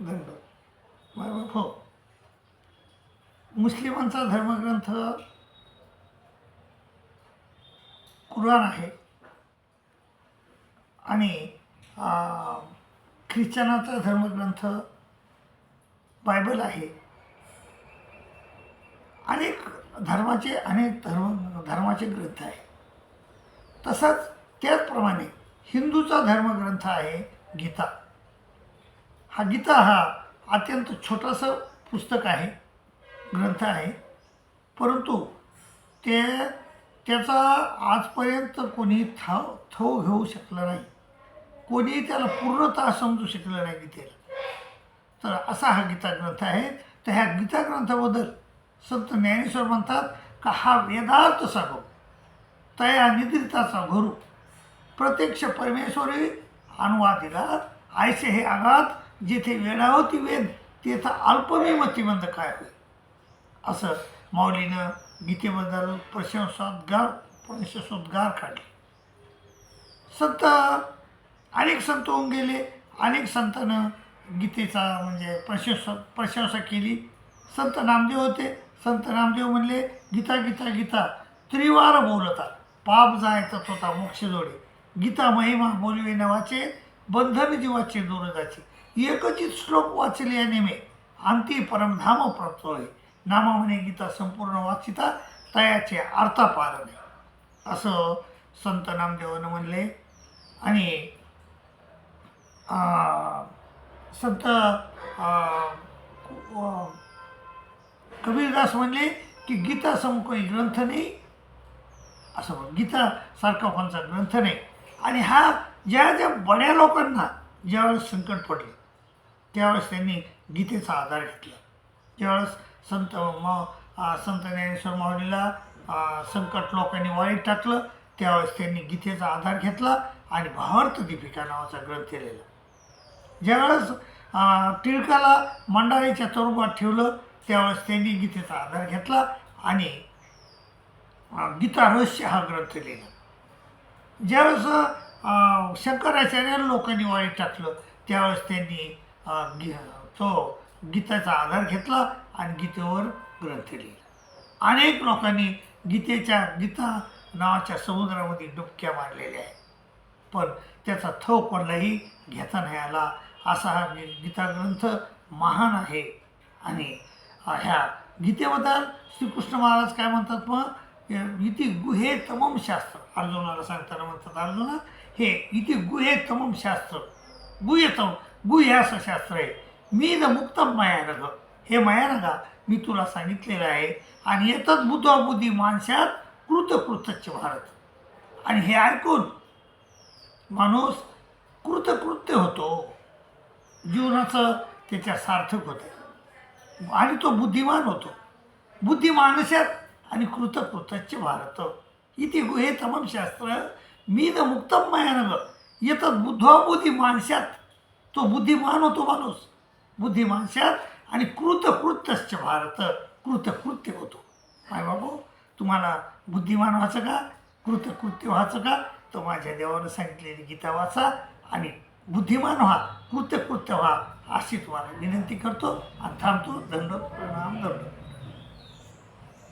दंड बरोबर हो. मुस्लिमांचा धर्मग्रंथ कुराण आहे. आणि ख्रिश्चनाचा धर्मग्रंथ बायबल आहे. अनेक धर्माचे अनेक धर्म धर्माचे ग्रंथ आहे. तसंच त्याचप्रमाणे हिंदूचा धर्मग्रंथ आहे गीता. हा गीता हा अत्यंत छोटंसं पुस्तक आहे ग्रंथ आहे. परंतु ते त्याचा आजपर्यंत कोणी थाव थव घेऊ शकलं नाही. कोणी त्याला पूर्णतः समजू शकलं नाही गीतेला. तर असा हा गीता ग्रंथ आहे. तर ह्या गीता ग्रंथाबद्दल संत ज्ञानेश्वर म्हणतात का हा वेदार्थ सागो. तया निद्रिताचा घरू. प्रत्यक्ष परमेश्वरी अनुवादिला आयसे हे आघात जेथे वेळावती हो वेद तेथं अल्पविमतिमंद काय होईल? असं माऊलीनं गीतेबद्दल प्रशंसोद्गार प्रशंसोद्गार काढले. संत अनेक संत होऊन गेले. अनेक संतानं गीतेचा म्हणजे प्रशंसा प्रशंसा केली. संत नामदेव होते. संत नामदेव म्हणले गीता गीता गीता त्रिवार बोलता. पाप जायचा तोता मोक्ष जोडे गीता महिमा बोलवे नवाचे. बंधन जीवाचे दूरजाचे एकचित श्लोक वाचले या नेमे अंती परमधाम प्राप्त नामाने गीता संपूर्ण वाचिता तयाचे अर्थापार नाही असं संत नामदेवानं म्हणले. आणि संत कबीरदास म्हणले की गीता सम ग्रंथ नाही. असं म्हण गीता सारखा कोणचा ग्रंथ नाही. आणि हा ज्या ज्या बड्या लोकांना ज्यावेळेस संकट पडले त्यावेळेस त्यांनी गीतेचा आधार घेतला. त्यावेळेस संत म संत ज्ञानेश्वर माऊलीला संकट लोकांनी वाईट टाकलं त्यावेळेस त्यांनी गीतेचा आधार घेतला आणि भावार्थ दीपिका नावाचा ग्रंथ लिहिला. ज्यावेळेस टिळकाला मंडाळीच्या तुरुंगात ठेवलं त्यावेळेस त्यांनी गीतेचा आधार घेतला आणि गीता रहस्य हा ग्रंथ लिहिला. ज्यावेळेस शंकराचार्य लोकांनी वाईट टाकलं त्यावेळेस त्यांनी गी तो गीतेचा आधार घेतला आणि गीतेवर ग्रंथ लिहिला. अनेक लोकांनी गीतेच्या गीता नावाच्या समुद्रामध्ये डुबक्या मारलेल्या आहेत. पण त्याचा थव कोणालाही घेता नाही आला. असा हा गीता ग्रंथ महान आहे. आणि ह्या गीतेबद्दल श्रीकृष्ण महाराज काय म्हणतात मग? इति गुहे तमम शास्त्र. अर्जुनाला सांगताना म्हणतात अर्जुना हे इति गुहे तमम शास्त्र. गुहेतम भूयासशास्त्र असं शास्त्र आहे मी न मुक्त मायानग. हे मायानगा मी तुला सांगितलेलं आहे. आणि येतच बुद्धी माणसात कृतकृत्यच भारत. आणि हे ऐकून माणूस कृतकृत्य होतो. जीवनाचं त्याच्या सार्थक होते. आणि तो बुद्धिमान होतो. बुद्धिमानशात आणि कृतकृत्यच भारत. इथे हे तमाम शास्त्र. मी न मुक्तम मायानग. येतच बुद्धाबुद्धी माणसात तो बुद्धिमान होतो माणूस. बुद्धिमानशात आणि कृतकृत्यश्च भारत कृतकृत्य होतो. काय बाबू तुम्हाला बुद्धिमान व्हायचं का? कृतकृत्य व्हायचं का? तर माझ्या देवानं सांगितलेली गीता वाचा आणि बुद्धिमान व्हा कृत्यकृत्य व्हा अशी तुम्हाला विनंती करतो आणि थांबतो दंड प्रणाम दंड